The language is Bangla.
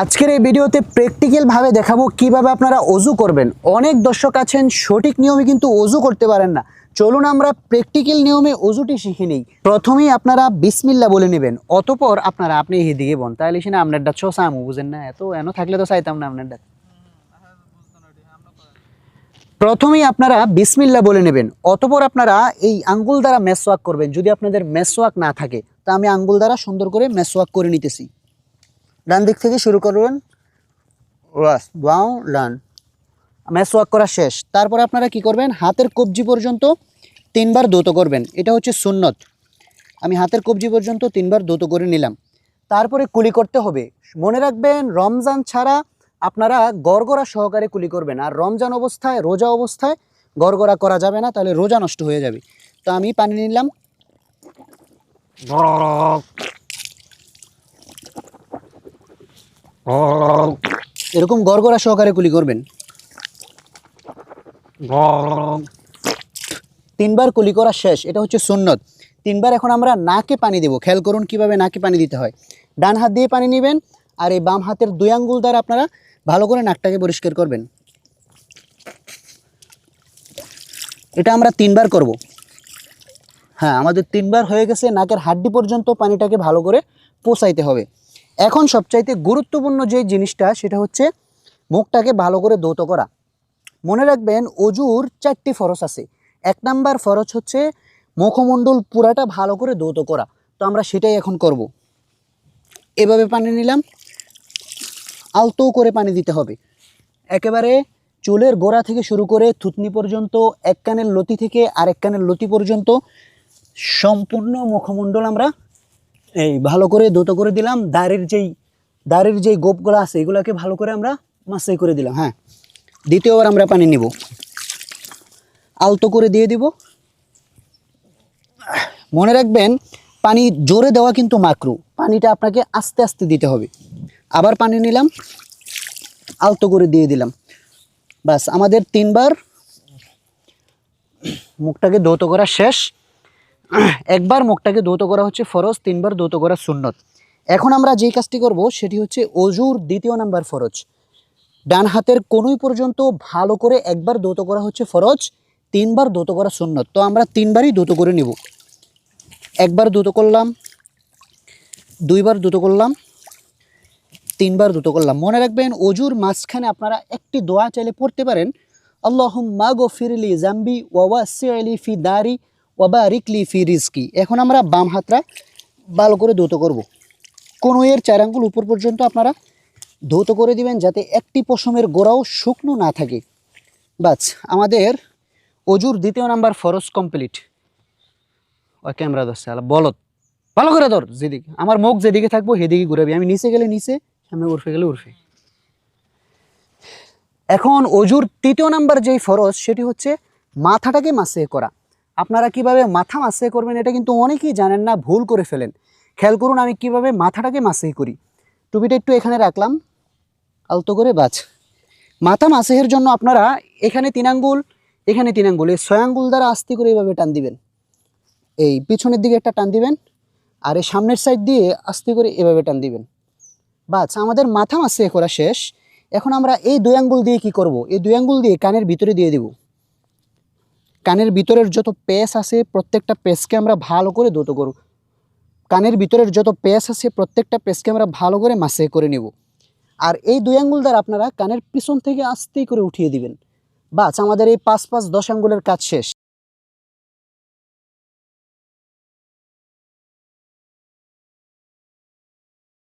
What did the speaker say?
আজকের এই ভিডিওতে প্র্যাকটিক্যালভাবে দেখাবো কীভাবে আপনারা অজু করবেন। অনেক দর্শক আছেন, সঠিক নিয়মে কিন্তু অজু করতে পারেন না। চলুন আমরা প্র্যাকটিক্যাল নিয়মে অজুটি শিখে নিই। প্রথমেই আপনারা বিসমিল্লা বলে নেবেন, অতপর আপনারা আপনি এদিকে বন। তাহলে সে না আপনার ডাক সামু বুঝেন না? এত, এন থাকলে তো চাইতাম না আপনার ডাক প্রথমেই আপনারা বিসমিল্লা বলে নেবেন, অতপর আপনারা এই আঙ্গুল দ্বারা মেসওয়াক করবেন। যদি আপনাদের মেসওয়াক না থাকে, তা আমি আঙ্গুল দ্বারা সুন্দর করে মেসওয়াক করে নিতেছি। ডান দিক থেকে শুরু করবেন। রাস বাউ ডান মেসওয়াক করা শেষ। তারপর আপনারা কি করবেন? হাতের কবজি পর্যন্ত তিনবার দৌত করবেন। এটা হচ্ছে সুন্নত। আমি হাতের কবজি পর্যন্ত তিনবার দৌত করে নিলাম। তারপরে কুলি করতে হবে। মনে রাখবেন রমজান ছাড়া আপনারা গড়গড়া সহকারে কুলি করবেন। আর রমজান অবস্থায় রোজা অবস্থায় গড়গড়া করা যাবে না তাহলে রোজা নষ্ট হয়ে যাবে। তো আমি পানি নিলাম। এরকম গড়গড়া সহকারে কুলি করবেন। তিনবার কুলি করা শেষ, এটা হচ্ছে সুন্নত। তিনবার এখন আমরা নাকে পানি দেব। খেয়াল করুন কীভাবে নাকে পানি দিতে হয়। ডান হাত দিয়ে পানি নেবেন আর এই বাম হাতের দুই আঙ্গুল দ্বারা আপনারা ভালো করে নাকটাকে পরিষ্কার করবেন। এটা আমরা তিনবার করব। হ্যাঁ আমাদের তিনবার হয়ে গেছে, নাকের হাড্ডি পর্যন্ত পানিটাকে ভালো করে পোষাইতে হবে। এখন সবচাইতে গুরুত্বপূর্ণ যে জিনিসটা, সেটা হচ্ছে মুখটাকে ভালো করে দৌত করা। মনে রাখবেন, অজুর চারটি ফরজ আছে। এক নাম্বার ফরজ হচ্ছে মুখমণ্ডল পুরাটা ভালো করে দৌত করা। তো আমরা সেটাই এখন করব। এভাবে পানি নিলাম। আলতো করে পানি দিতে হবে। একেবারে চুলের গোড়া থেকে শুরু করে থুতনি পর্যন্ত, এক কানের লতি থেকে আরেক কানের লতি পর্যন্ত সম্পূর্ণ মুখমণ্ডল আমরা এই ভালো করে দৌত করে দিলাম, দাড়ির যেই দাড়ির যেই গোপগুলো আছে, এগুলোকে ভালো করে আমরা মাসাই করে দিলাম হ্যাঁ। দ্বিতীয়বার আমরা পানি নিব। আলতো করে দিয়ে দিব। মনে রাখবেন, পানি জোরে দেওয়া কিন্তু মাকরু, পানিটা আপনাকে আস্তে আস্তে দিতে হবে। আবার পানি নিলাম, আলতো করে দিয়ে দিলাম। বাস আমাদের তিনবার মুখটাকে দৌত করা শেষ। একবার মুখটাকে দৌত করা হচ্ছে ফরজ, তিনবার দৌত করা সুন্নত। এখন আমরা যেই কাজটি করব, সেটি হচ্ছে অজুর দ্বিতীয় নাম্বার ফরজ। ডান হাতের কোনোই পর্যন্ত ভালো করে একবার দৌত করা হচ্ছে ফরজ, তিনবার দৌত করা সুন্নত। তো আমরা তিনবারই দৌত করে নিব। একবার দৌত করলাম, দুইবার দৌত করলাম, তিনবার দৌত করলাম। মনে রাখবেন, অজুর মাঝখানে আপনারা একটি দোয়া চাইলে পড়তে পারেন আল্লাহ মা গো ফিরলি জাম্বি ওয়াবা সিলি ফি দারি ওয়াবা রিকলি ফি রিজকি এখন আমরা বাম হাতটা ভালো করে দৌত করব। কোনো এর চার আঙ্গুল উপর পর্যন্ত আপনারা ধৌত করে দিবেন যাতে একটি পশমের গোড়াও শুকনো না থাকে। বাস, আমাদের অজুর দ্বিতীয় নাম্বার ফরজ কমপ্লিট। ওই ক্যামেরা ধরছে আলা বলত ভালো করে ধর, যেদিকে, আমার মুখ যেদিকে থাকব সেদিকে ঘুরাবি। আমি নিচে গেলে নিচে, সামনে উর্ফে গেলে উর্ফে। এখন অজুর তৃতীয় নাম্বার যেই ফরজ সেটি হচ্ছে মাথাটাকে মাসে করা। আপনারা কীভাবে মাথা মাসে করবেন এটা কিন্তু অনেকেই জানেন না, ভুল করে ফেলেন। খেয়াল করুন আমি কীভাবে মাথাটাকে মাসে করি। টুপিটা একটু এখানে রাখলাম। আলতো করে বাছ মাথা মাসেহের জন্য আপনারা এখানে তিন আঙ্গুল, এখানে তিন আঙ্গুল, এই ছয় আঙ্গুল দ্বারা আস্তে করে এইভাবে টান দিবেন। এই পিছনের দিকে একটা টান দিবেন আর এই সামনের সাইড দিয়ে আস্তে করে এভাবে টান দিবেন। বাস আমাদের মাথা মাসে করা শেষ। এখন আমরা এই দুই আঙ্গুল দিয়ে কি করব? এই দুই আঙ্গুল দিয়ে কানের ভিতরে দিয়ে দেব। কানের ভিতরের যত পেস আছে, প্রত্যেকটা পেসকে আমরা ভালো করে দ্রুত করব। কানের ভিতরের যত পেস আছে, প্রত্যেকটা পেসকে আমরা ভালো করে মাসে করে নেব। আর এই দুই আঙ্গুল দ্বারা আপনারা কানের পিছন থেকে আস্তেই করে উঠিয়ে দিবেন। বাস, আমাদের এই পাঁচ পাঁচ দশ আঙ্গুলের কাজ শেষ।